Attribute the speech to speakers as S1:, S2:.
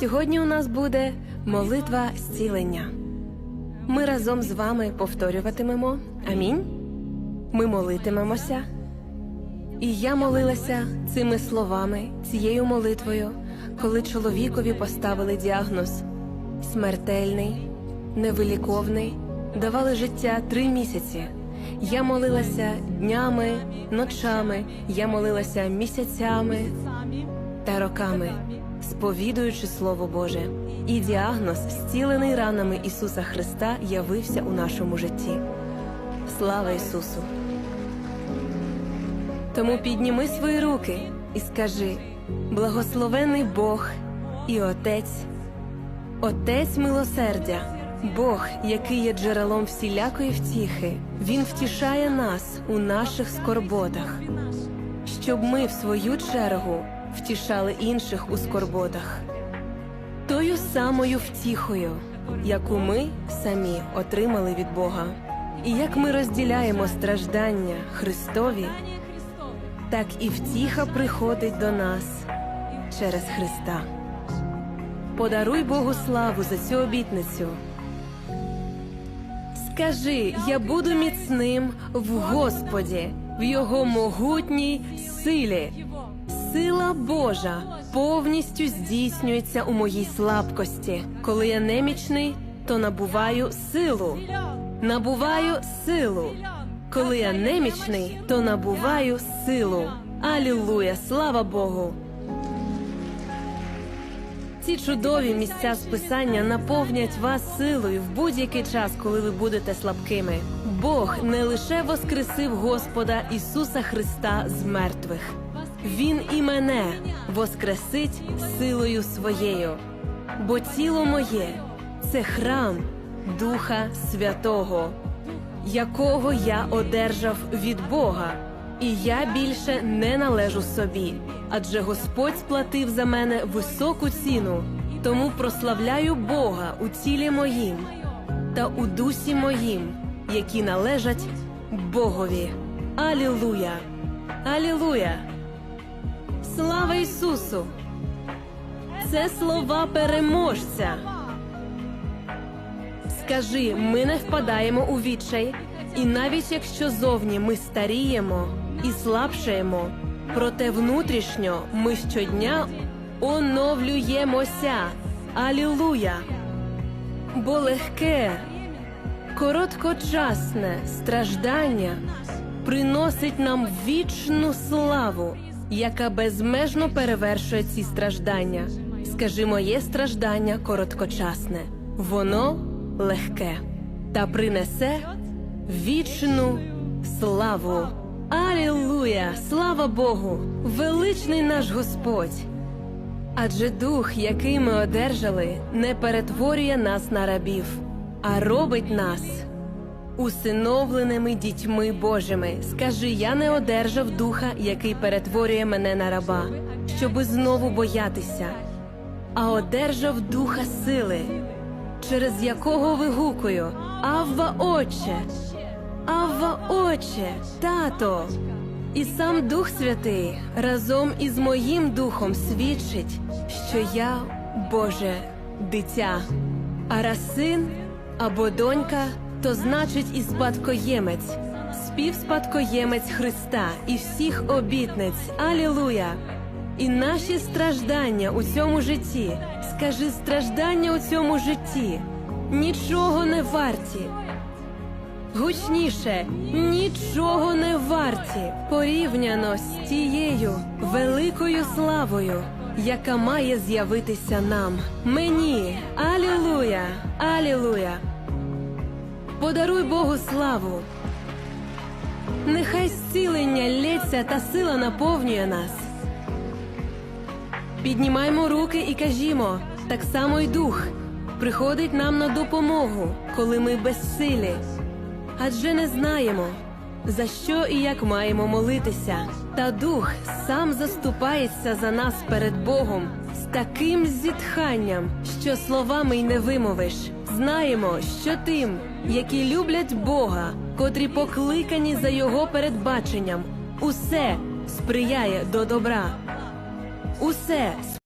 S1: Сьогодні у нас буде молитва зцілення. Ми разом з вами повторюватимемо. Амінь. Ми молитимемося. І я молилася цими словами, цією молитвою, коли чоловікові поставили діагноз смертельний, невиліковний, давали життя три місяці. Я молилася днями, ночами, я молилася місяцями та роками, сповідуючи Слово Боже. І діагноз, зцілений ранами Ісуса Христа, явився у нашому житті. Слава Ісусу! Тому підніми свої руки і скажи: благословений Бог і Отець, Отець милосердя, Бог, який є джерелом всілякої втіхи, Він втішає нас у наших скорботах, щоб ми, в свою чергу, втішали інших у скорботах. Тою самою втіхою, яку ми самі отримали від Бога. І як ми розділяємо страждання Христові, так і втіха приходить до нас через Христа. Подаруй Богу славу за цю обітницю. Скажи, я буду міцним в Господі, в Його могутній силі. Сила Божа повністю здійснюється у моїй слабкості. Коли я немічний, то набуваю силу. Набуваю силу. Коли я немічний, то набуваю силу. Алілуя, слава Богу! Ці чудові місця списання наповнять вас силою в будь-який час, коли ви будете слабкими. Бог не лише воскресив Господа Ісуса Христа з мертвих, Він і мене воскресить силою своєю, бо тіло моє це храм Духа Святого, якого я одержав від Бога. І я більше не належу собі, адже Господь сплатив за мене високу ціну, тому прославляю Бога у тілі моїм та у дусі моїм, які належать Богові. Алілуя! Алілуя! Слава Ісусу! Це слова переможця. Скажи, ми не впадаємо у відчай, і навіть якщо зовні ми старіємо і слабшаємо, проте внутрішньо ми щодня оновлюємося. Алілуя! Бо легке, короткочасне страждання приносить нам вічну славу, яка безмежно перевершує ці страждання. Скажи, моє страждання короткочасне, воно легке та принесе вічну славу. Алілуя! Слава Богу! Величний наш Господь! Адже дух, який ми одержали, не перетворює нас на рабів, а робить нас усиновленими дітьми Божими. Скажи, я не одержав духа, який перетворює мене на раба, щоби знову боятися, а одержав духа сили, через якого вигукую Авва Отче, Авва Отче, тато. І сам Дух Святий разом із моїм духом свідчить, що я Боже дитя, а раз син або донька, то значить і спадкоємець, співспадкоємець Христа і всіх обітниць. Алілуя! І наші страждання у цьому житті, скажи, страждання у цьому житті нічого не варті. Гучніше нічого не варті порівняно з тією великою славою, яка має з'явитися нам. Мені Алілуя! Алілуя! Подаруй Богу славу. Нехай зцілення лється та сила наповнює нас. Піднімаймо руки і кажімо, так само й дух приходить нам на допомогу, коли ми безсилі. Адже не знаємо, за що і як маємо молитися. Та дух сам заступається за нас перед Богом з таким зітханням, що словами й не вимовиш. Знаємо, що тим, які люблять Бога, котрі покликані за Його передбаченням, усе сприяє до добра. Усе